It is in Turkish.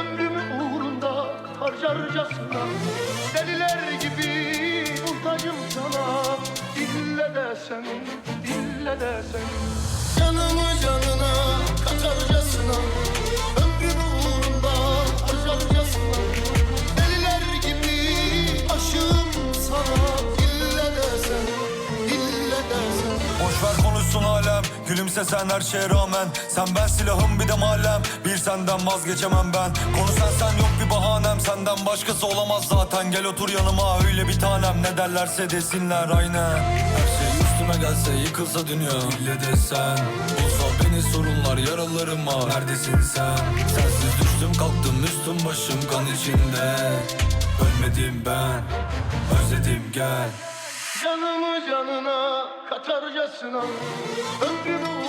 Ömrümü uğrunda harcarcasına Deliler gibi muhtacım sana. İlle desen, ille desen Canımı canına Gülümse sen her şeye rağmen. Sen ben silahım bir de mahallem Bir senden vazgeçemem ben. Konu sen sen yok bir bahanem. Senden başkası olamaz zaten. Gel otur yanıma öyle bir tanem. Ne derlerse desinler aynen. Her şey üstüme gelse yıkılsa dünya. İlle desen. Olsa beni sorunlar yaralarıma Neredesin sen? Sensiz düştüm kalktım üstüm başım kan içinde. Ölmedim ben Özledim gel Canımı canına katarcasına Ömrümü